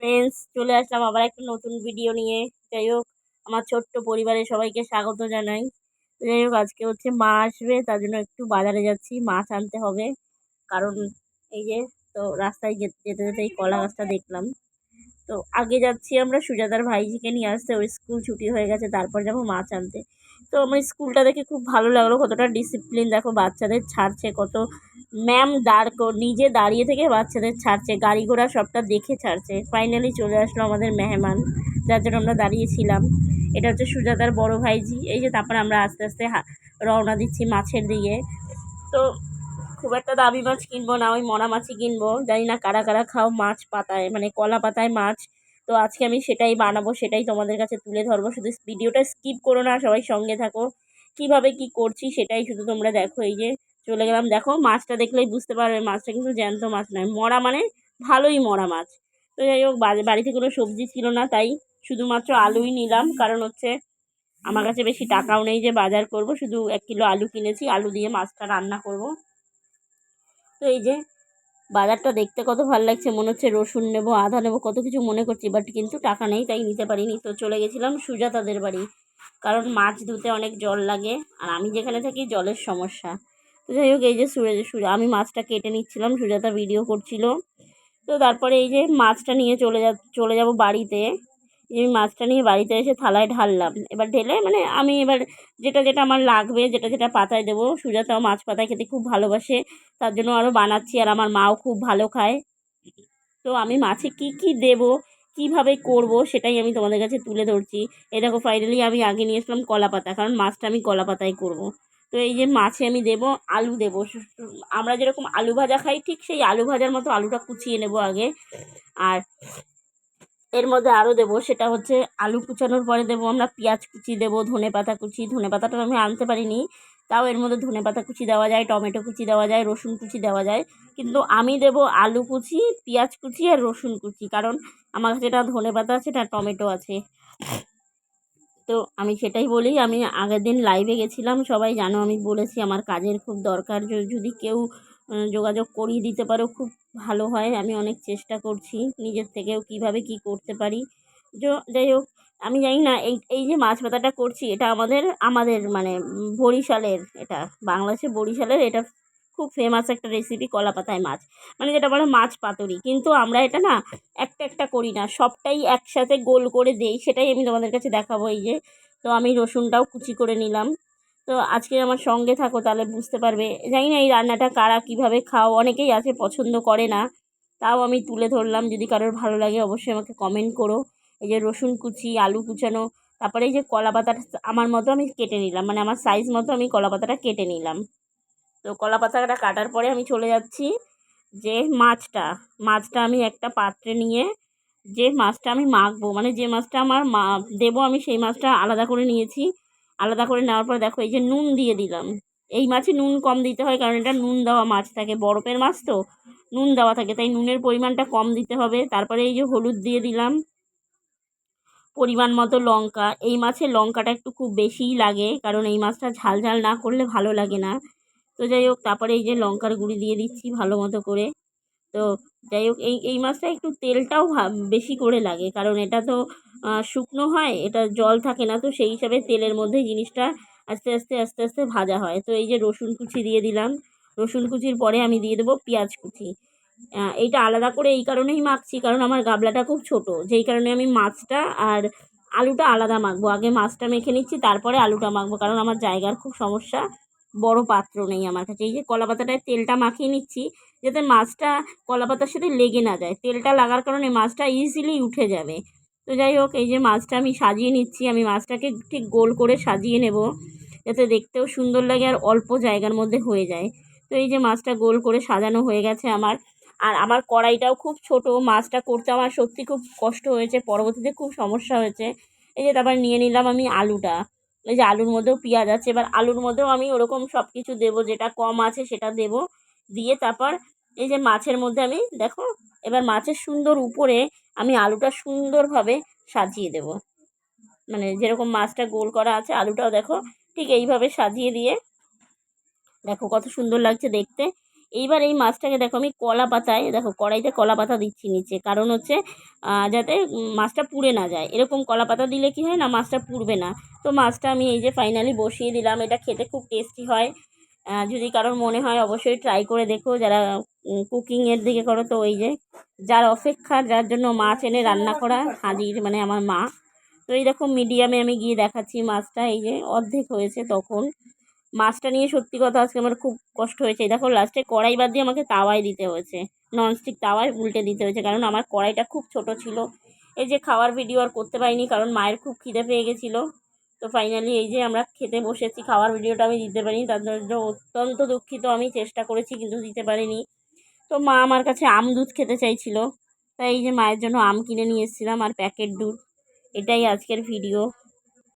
Friends চলে আসলাম আবার একটা নতুন ভিডিও নিয়ে। যাই হোক, আমার ছোট্ট পরিবারের সবাইকে স্বাগত জানাই। যাই হোক, আজকে হচ্ছে মা আসবে, তার জন্য একটু বাজারে যাচ্ছি, মাছ আনতে হবে। কারণ এই যে, তো রাস্তায় যেতে যেতে এই কলা গাছটা দেখলাম। তো আগে যাচ্ছি আমরা সুজাতার ভাইজিকে নিয়ে আসতে, ওর স্কুল ছুটি হয়ে গেছে, তারপর যাব মাছ আনতে। তো আমার স্কুলটা দেখে খুব ভালো লাগল, কতটা ডিসিপ্লিন দেখো বাচ্চাদের ছাড়ছে, কত ম্যাম দাঁড় কর- নিজে দাঁড়িয়ে থেকে বাচ্চাদের ছাড়ছে, গাড়ি ঘোড়া সবটা দেখে ছাড়ছে। ফাইনালি চলে আসলো আমাদের মেহমান, যার জন্য আমরা দাঁড়িয়েছিলাম। এটা হচ্ছে সুজাতার বড় ভাইজি, এই যে তারপর আমরা আস্তে আস্তে রওনা দিচ্ছি মাছের দিকে। তো খুব একটা দামি মাছ কিনবো না, ওই মরা মাছই কিনবো, জানি না কারা কারা খাও মাছ পাতায় মানে কলা পাতায় মাছ তো আজকে আমি সেটাই বানাবো, সেটাই তোমাদের কাছে তুলে ধরবো। শুধু ভিডিওটা স্কিপ করো না, সবাই সঙ্গে থাকো। কীভাবে কি করছি সেটাই শুধু তোমরা দেখো। এই যে চলে গেলাম। দেখো, মাছটা দেখলেই বুঝতে পারবে, মাছটা কিন্তু জ্যান্ত মাছ নয়, মরা মানে ভালোই মরা মাছ। তো যাই হোক বাড়িতে কোনো সবজি ছিল না, তাই শুধুমাত্র আলুই নিলাম। কারণ হচ্ছে আমার কাছে বেশি টাকাও নেই যে বাজার করব। শুধু এক কিলো আলু কিনেছি, আলু দিয়ে মাছটা রান্না করব। তো এই যে বাজারটা দেখতে কত ভালো লাগছে, মনে হচ্ছে রসুন নেব, আদা নেব, কত কিছু মনে করছি বাট কিন্তু টাকা নেই, তাই নিতে পারিনি। তো চলে গেছিলাম সুজাতাদের বাড়ি, কারণ মাছ ধুতে অনেক জল লাগে, আর আমি যেখানে থাকি জলের সমস্যা। তো যাই হোক, এই যে সুরে আমি মাছটা কেটে নিচ্ছিলাম, সুজাতা ভিডিও করছিল। তো তারপরে এই যে মাছটা নিয়ে চলে যা, চলে যাব বাড়িতে আমি মাছটা নিয়ে বাড়িতে এসে থালায় ঢাললাম। এবার ঢেলে মানে আমি এবার যেটা যেটা আমার লাগবে, যেটা যেটা পাতায় দেবো সুজাতাও মাছ পাতায় খেতে খুব ভালোবাসে, তার জন্য আরও বানাচ্ছি আর আমার মাও খুব ভালো খায়। তো আমি মাছে কি কি দেবো, কীভাবে করব সেটাই আমি তোমাদের কাছে তুলে ধরছি। এই দেখো ফাইনালি আমি আগে নিয়ে আসলাম কলা পাতা, কারণ মাছটা আমি কলা পাতায় করব। তো এই যে মাছে আমি দেবো, আলু দেবো। আমরা যেরকম আলু ভাজা খাই, ঠিক সেই আলু ভাজার মতো আলুটা কুচিয়ে নেব আগে। আর এর মধ্যে আরও দেবো, সেটা হচ্ছে আলু কুচানোর পরে দেবো আমরা, পেঁয়াজ কুচি দেবো, ধনে পাতা কুচি, ধনে পাতাটা আমি আনতে পারিনি, তাও এর মধ্যে ধনে পাতা কুচি দেওয়া যায়, টমেটো কুচি দেওয়া যায়, রসুন কুচি দেওয়া যায়, কিন্তু আমি দেব আলু কুচি, পেঁয়াজ কুচি আর রসুন কুচি, কারণ আমার কাছে এটা ধনে পাতা আছে, এটা টমেটো আছে। তো আমি সেটাই বলি, আমি আগের দিন লাইভে গেছিলাম, সবাই জানো আমি বলেছি আমার কাজের খুব দরকার যদি কেউ যোগাযোগ করিয়ে দিতে পারো, খুব ভালো হয়, আমি অনেক চেষ্টা করছি নিজের থেকেও কীভাবে কি করতে পারি। যাই হোক, আমি জানি না, এই এই যে মাছ পাতাটা করছি, এটা আমাদের আমাদের মানে বরিশালের, এটা বাংলাদেশে বরিশালের, এটা খুব ফেমাস একটা রেসিপি কলা পাতায় মাছ। মানে যেটা বলে মাছ পাতুরি, কিন্তু আমরা এটা না একটা একটা করি না, সবটাই একসাথে গোল করে দেই, সেটাই আমি তোমাদের কাছে দেখাবো এই যে। তো আমি রসুনটাও কুচি করে নিলাম। তো আজকে আমার সঙ্গে থাকো, তাহলে বুঝতে পারবে। জানি না এই রান্নাটা কারা কীভাবে খাও, অনেকেই আছে পছন্দ করে না। তাও আমি তুলে ধরলাম, যদি কারোর ভালো লাগে অবশ্যই আমাকে কমেন্ট করো। এই যে রসুন কুচি, আলু কুচানো, তারপরে এই যে কলা পাতাটা আমার মতো আমি কেটে নিলাম মানে আমার সাইজ মতো আমি কলা পাতাটা কেটে নিলাম। তো কলা পাতাটা কাটার পরে আমি চলে যাচ্ছি যে মাছটা। মাছটা আমি একটা পাত্রে নিয়ে যে মাছটা আমি মাখবো মানে যে মাছটা আমার মা দেবো, আমি সেই মাছটা আলাদা করে নিয়েছি। আলাদা করে নেওয়ার পর দেখো এই যে নুন দিয়ে দিলাম। এই মাছে নুন কম দিতে হয় কারণ এটা নুন দেওয়া মাছ থাকে, বরফের মাছ তো, নুন দেওয়া থাকে। তাই নুনের পরিমাণটা কম দিতে হবে। তারপরে এই যে হলুদ দিয়ে দিলাম। পরিমাণ মতো লঙ্কা। এই মাছের লঙ্কাটা একটু খুব বেশিই লাগে, কারণ এই মাছটা ঝাল ঝাল না করলে ভালো লাগে না। তো যাই হোক, তারপরে এই যে লঙ্কার গুঁড়ি দিয়ে দিচ্ছি ভালো মতো করে। তো যাই হোক, এই এই মাছটা একটু তেলটাও বেশি করে লাগে। কারণ এটা তো শুকনো হয়, এটা জল থাকে না, তো সেই হিসাবে তেলের মধ্যে জিনিসটা আস্তে আস্তে আস্তে আস্তে ভাজা হয়। তো এই যে রসুন কুচি দিয়ে দিলাম। রসুন কুচির পরে আমি দিয়ে দেবো পেঁয়াজ কুচি। এইটা আলাদা করে এই কারণেই মাখছি, কারণ আমার গাবলাটা খুব ছোট। যেই কারণে আমি মাছটা আর আলুটা আলাদা মাখবো। আগে মাছটা মেখে নিচ্ছি, তারপরে আলুটা মাখবো, কারণ আমার জায়গার খুব সমস্যা। বড় পাত্র নেই আমার কাছে। এই যে কলা পাতাটায় তেলটা মাখিয়ে নিচ্ছি, যাতে মাছটা কলা পাতার সাথে লেগে না যায়। তেলটা লাগার কারণে মাছটা ইজিলি উঠে যাবে। তো যাই হোক, এই যে মাছটা আমি সাজিয়ে নিচ্ছি, আমি মাছটাকে ঠিক গোল করে সাজিয়ে নেব, যাতে দেখতেও সুন্দর লাগে আর অল্প জায়গার মধ্যে হয়ে যায়। তো এই যে মাছটা গোল করে সাজানো হয়ে গেছে আমার। আর আমার কড়াইটাও খুব ছোট, মাছটা করতে আমার সত্যি খুব কষ্ট হয়েছে, পরবর্তীতে খুব সমস্যা হয়েছে। এই যে তারপর নিয়ে নিলাম আমি আলুটা। এই যে আলুর মধ্যেও পেঁয়াজ আছে, এবার আলুর মধ্যেও আমি ওরকম সব কিছু দেবো, যেটা কম আছে সেটা দেবো। দিয়ে তারপর এই যে মাছের মধ্যে আমি, দেখো, এবার মাছের সুন্দর উপরে আমি আলুটা সুন্দরভাবে সাজিয়ে দেব। মানে যেরকম মাছটা গোল করা আছে, আলুটাও দেখো, ঠিক এইভাবে সাজিয়ে দিয়ে, দেখো কত সুন্দর লাগছে দেখতে। এইবার এই মাছটাকে দেখো আমি কলা পাতায়, দেখো কড়াইতে কলা পাতা দিচ্ছি নিচে। কারণ হচ্ছে যাতে মাছটা পুড়ে না যায়। এরকম কলা পাতা দিলে কি হয় না, মাছটা পুড়বে না। তো মাছটা আমি এই যে ফাইনালি বসিয়ে দিলাম। এটা খেতে খুব টেস্টি হয়। যদি কারোর মনে হয় অবশ্যই ট্রাই করে দেখো। যারা কুকিংয়ের দিকে করো, তো ওই যে যার অপেক্ষা, যার জন্য মাছ এনে রান্না করা হাজির মানে আমার মা। তো এই দেখো মিডিয়ামে আমি গিয়ে দেখাচ্ছি মাছটা। এই যে অর্ধেক হয়েছে তখন। মাছটা নিয়ে সত্যি কথা আজকে আমার খুব কষ্ট হয়েছে। দেখো লাস্টে কড়াই বাদ দিয়ে আমাকে তাওয়ায় দিতে হয়েছে। ননস্টিক তাওয়ায় উল্টে দিতে হয়েছে, কারণ আমার কড়াইটা খুব ছোট ছিল। এই যে খাওয়ার ভিডিও আর করতে পারিনি, কারণ মায়ের খুব খিদে পেয়ে গেছিল। তো ফাইনালি এই যে আমরা খেতে বসেছি, খাওয়ার ভিডিওটা আমি দিতে পারিনি। তার জন্য অত্যন্ত দুঃখিত, আমি চেষ্টা করেছি কিন্তু দিতে পারিনি। তো মা আমার কাছে আম দুধ খেতে চাইছিল। তাই এই যে মায়ের জন্য আম কিনে নিয়ে এসেছিলাম আর প্যাকেট দুধ। এটাই আজকের ভিডিও